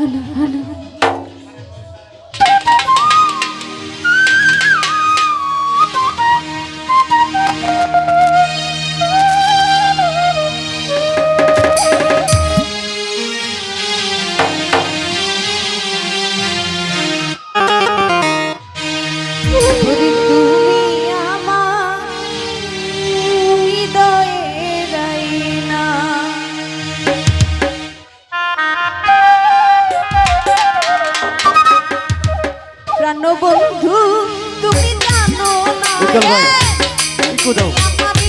Hello hello. বিকাল ভাই, রে,